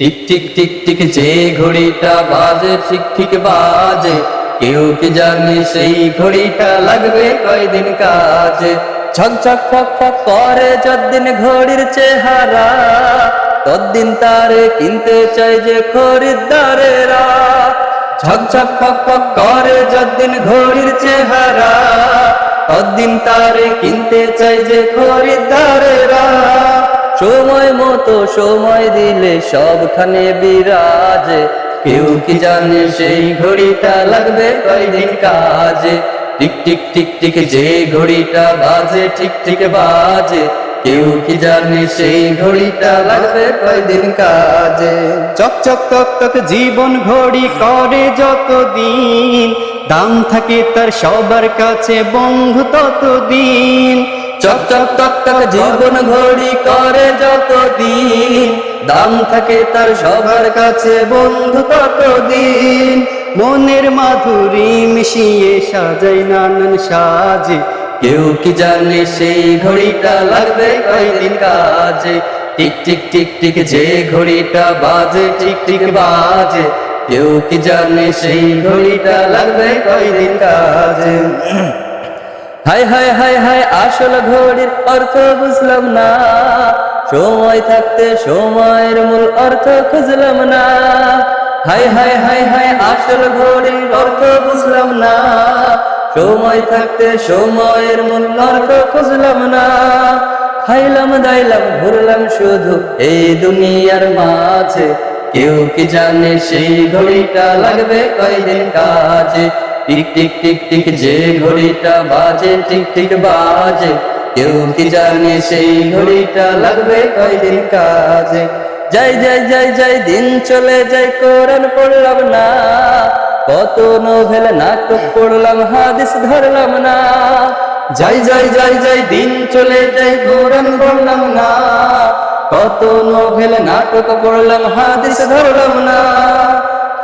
Tick tick tick tick, যে ঘড়িটা বাজে, ঠিক ঠিক বাজে। কেউ কি জানে সেই ঘড়িটা লাগবে কয়দিন কাজে? ঝকঝক ফক ফক করে যদ্দিন ঘড়ির চেহারা তদ্দিন তারে কিনতে চাই যে খরিদ্দারেরা। ঝকঝক ফক ফক করে যদ্দিন ঘড়ির চেহারা তদ্দিন তারে কিনতে চাই যে খরিদ্দারেরা। সময় মতো সময় দিলে সবখানে বিরাজে। কেউ কি জানে সেই ঘড়িটা লাগবে কয়দিন কাজে? টিক টিক টিক টিক, যে ঘড়িটা বাজে ঠিক ঠিক বাজে। কেউ কি জানে সেই ঘড়িটা লাগবে কয়দিন কাজে? চক তক তক, জীবন ঘড়ি করে যত দিন দাম থাকে তার সবার কাছে বন্ধু ততদিন। চক চক টক টক জীবন ঘড়ি করে যত দিন দাম থাকে তার সবার কাছে বন্ধু ততদিন মনের মাধুরী মিশিয়ে সাজাই নানান সাজে। কেউ কি জানে সেই ঘড়িটা লাগবে কয়দিন কাজে? টিক টিক টিক টিক যে ঘড়িটা বাজে ঠিক ঠিক বাজে। কেউ কি জানে সেই ঘড়িটা লাগবে কয়দিন কাজে? হাই হাই হাই হাই আসল ঘড়ির অর্থ বুঝলাম না। সময় থাকতে সময়ের মূল অর্থ খুঁজলাম না। হাই হাই হাই হাই আসল ঘড়ির অর্থ বুঝলাম না। সময় থাকতে সময়ের মূল অর্থ খুঁজলাম না। খাইলাম দাইলাম ঘুরলাম শুধু এই দুনিয়ার মাঝে। কেউ কি জানে সেই ঘড়িটা লাগবে কয়দিন কাজে টিক টিক টিক টিক, যে ঘড়িটা বাজে ঠিক ঠিক বাজে। কেউ কি জানে সেই ঘড়িটা লাগবে কয়দিন কাজে? যাই যাই যাই যাই, দিন চলে যাই কোরআন পড়লাম না। কত নোভেল নাটক পড়লাম, হাদিস ধরলাম না। যাই যাই যাই যাই, দিন চলে যাই কোরআন পড়লাম না। কত নোভেল নাটক পড়লাম, হাদিস ধরলাম না।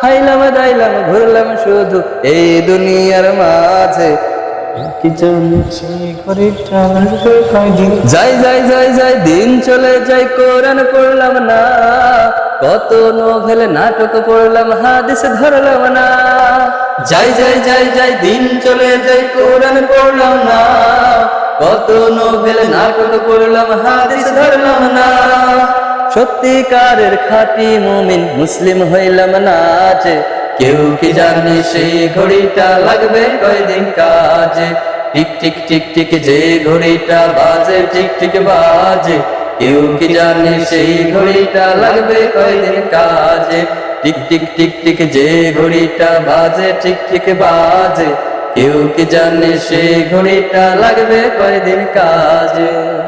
খাইলাম দাইলাম ঘুরলাম শুধু এই দুনিয়ার মাঝে। যাই যাই যাই যাই দিন চলে যাই কোরআন পড়লাম না। কত নোভেল নাটক পড়লাম হাদিস ধরলাম না। যাই যাই যাই যাই দিন চলে যাই কোরআন পড়লাম না। কত নোভেল নাটক পড়লাম হাদিস ধরলাম না। সত্যিকারের খাঁটি মুমিন মুসলিম হইলাম না যে। কেউ কি জানে সেই ঘড়িটা লাগবে কয়দিন কাজে? টিক টিক টিক টিক যে ঘড়িটা বাজে, ঠিক ঠিক বাজে। কেউ কি জানে সেই ঘড়িটা লাগবে কয়দিন কাজে? টিক টিক টিক টিক যে ঘড়িটা বাজে, ঠিক ঠিক বাজে। কেউ কি জানে সেই ঘড়িটা লাগবে কয়দিন কাজে?